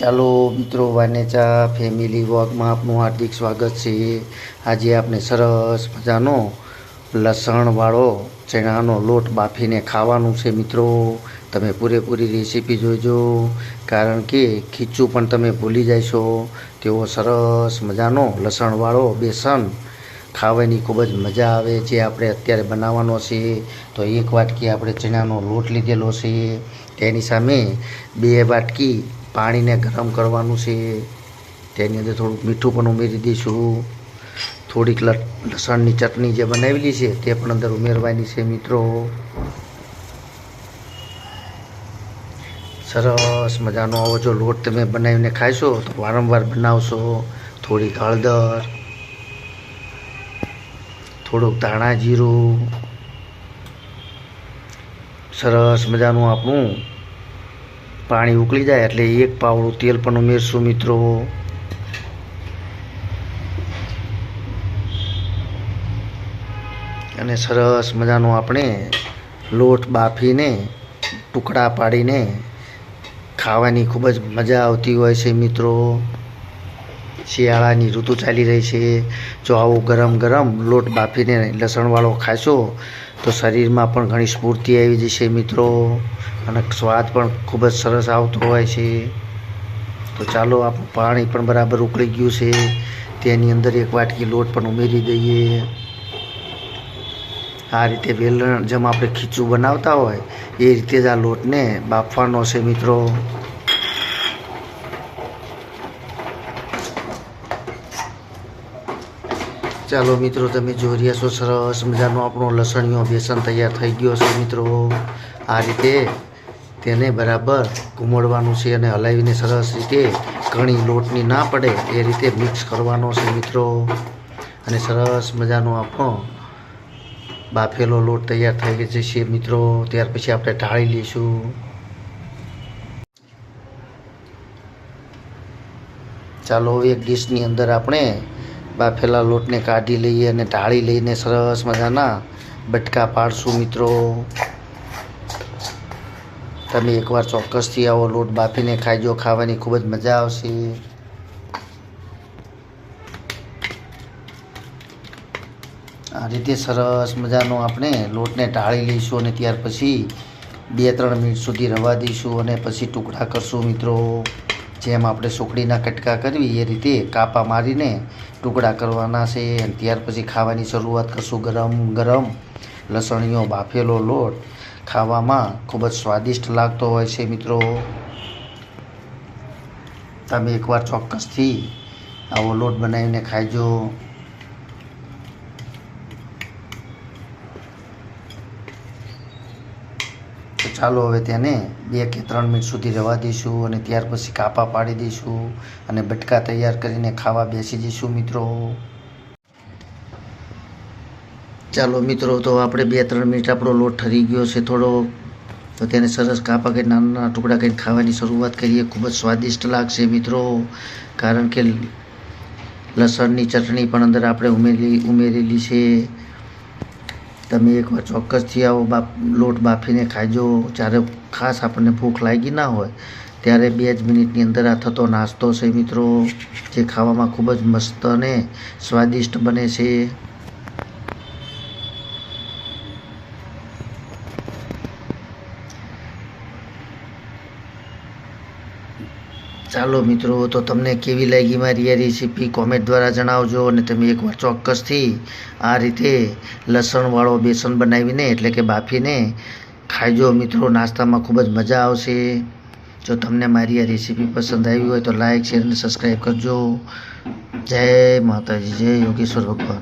ચાલો મિત્રો, વાનેચા ફેમિલી વોકમાં આપનું હાર્દિક સ્વાગત છે. આજે આપણે સરસ મજાનો લસણવાળો ચણાનો લોટ બાફીને ખાવાનું છે મિત્રો. તમે પૂરેપૂરી રેસીપી જોઈજો, કારણ કે ખીચું પણ તમે ભૂલી જશો. તેવો સરસ મજાનો લસણવાળો બેસન ખાવાની ખૂબ જ મજા આવે જે આપણે અત્યારે બનાવવાનો છે. તો એક વાટકી આપણે ચણાનો લોટ લીધેલો છે. તેની સામે બે વાટકી પાણીને ગરમ કરવાનું છે. તેની અંદર થોડુંક મીઠું પણ ઉમેરી દઈશું. થોડીક લસણની ચટણી જે બનાવેલી છે તે પણ અંદર ઉમેરવાની છે મિત્રો. સરસ મજાનો આવો જો લોટ તમે બનાવીને ખાશો તો વારંવાર બનાવશો. થોડીક હળદર, થોડુંક ધાણા જીરું. સરસ મજાનું આપણું પાણી ઉકળી જાય એટલે એક પાવડું તેલ પણ ઉમેરશું મિત્રો. અને સરસ મજાનો આપણે લોટ બાફીને, ટુકડા પાડીને ખાવાની ખૂબ જ મજા આવતી હોય છે મિત્રો. શિયાળાની ઋતુ ચાલી રહી છે. જો આવો ગરમ ગરમ લોટ બાફીને લસણવાળો ખાશો, તો શરીરમાં પણ ઘણી સ્ફૂર્તિ આવી જશે મિત્રો. અને સ્વાદ પણ ખૂબ જ સરસ આવતો હોય છે. તો ચાલો, આપણું પાણી પણ બરાબર ઉકળી ગયું છે. તેની અંદર એક વાટકી લોટ પણ ઉમેરી દઈએ. આ રીતે વેલણ જેમ આપણે ખીચું બનાવતા હોય, એ રીતે જ આ લોટને બાફવાનો છે મિત્રો. ચાલો મિત્રો, તમે જોઈ રહ્યા છો સરસ મજાનો આપણો લસણીયો બેસન તૈયાર થઈ ગયો છે મિત્રો. આ રીતે તેને બરાબર ઘૂમડવાનું છે અને હલાવીને સરસ રીતે ઘણી લોટની ના પડે એ રીતે મિક્સ કરવાનો છે મિત્રો. અને સરસ મજાનો આપણો બાફેલો લોટ તૈયાર થઈ જશે મિત્રો. ત્યાર પછી આપણે ઢાળી લઈશું. ચાલો એક ડીશની અંદર આપણે બાફેલા લોટને કાઢી લઈએ અને ટાળી લઈને સરસ મજાના બટકા પાડશું મિત્રો. તમે એકવાર ચોક્કસથી આવો લોટ બાફીને ખાઈજો ખાવાની ખૂબ જ મજા આવશે. આ રીતે સરસ મજાનો આપણે લોટને ટાળી લઈશું અને ત્યાર પછી બે ત્રણ મિનિટ સુધી રવા દઈશું અને પછી ટુકડા કરશું મિત્રો. જેમ આપણે સુકડીના કટકા કરવી, એ રીતે કાપા મારીને ટુકડા કરવાના છે અને ત્યાર પછી ખાવાની શરૂઆત કરશું ગરમ ગરમ લસણીયો, બાફેલો લોટ. ખાવામાં ખૂબ જ સ્વાદિષ્ટ લાગતો હોય છે મિત્રો. તમે એકવાર ચોક્કસથી આવો લોટ બનાવીને ખાઈજો. ચાલો હવે તેને બે કે ત્રણ મિનિટ સુધી રવા દઈશું અને ત્યાર પછી કાપા પાડી દઈશું અને બટકા તૈયાર કરીને ખાવા બેસી જઈશું મિત્રો. ચાલો મિત્રો, તો આપણે બે ત્રણ મિનિટ આપણો લોટ ઠરી ગયો છે થોડો. તો તેને સરસ કાપા કરી નાના નાના ટુકડા કરીને ખાવાની શરૂઆત કરીએ. ખૂબ જ સ્વાદિષ્ટ લાગશે મિત્રો, કારણ કે લસણની ચટણી પણ અંદર આપણે ઉમેરી ઉમેરેલી છે. તમે એકવાર ચોક્કસથી આવો બાપ, લોટ બાફીને ખાજો. જ્યારે ખાસ આપણને ભૂખ લાગી ના હોય, ત્યારે બે જ મિનિટની અંદર આ થતો નાસ્તો છે મિત્રો, જે ખાવામાં ખૂબ જ મસ્ત અને સ્વાદિષ્ટ બને છે. ચાલો મિત્રો, તો તમને કેવી લાગી મારી આ રેસીપી કોમેન્ટ દ્વારા જણાવજો અને તમે એકવાર ચોક્કસથી આ રીતે લસણવાળો બેસન બનાવીને, એટલે કે બાફીને ખાઈજો મિત્રો, નાસ્તામાં ખૂબ જ મજા આવશે. જો તમને મારી આ રેસીપી પસંદ આવી હોય તો લાઈક શેર અને સબસ્ક્રાઈબ કરજો. જય માતાજી, જય યોગેશ્વર ભગવાન.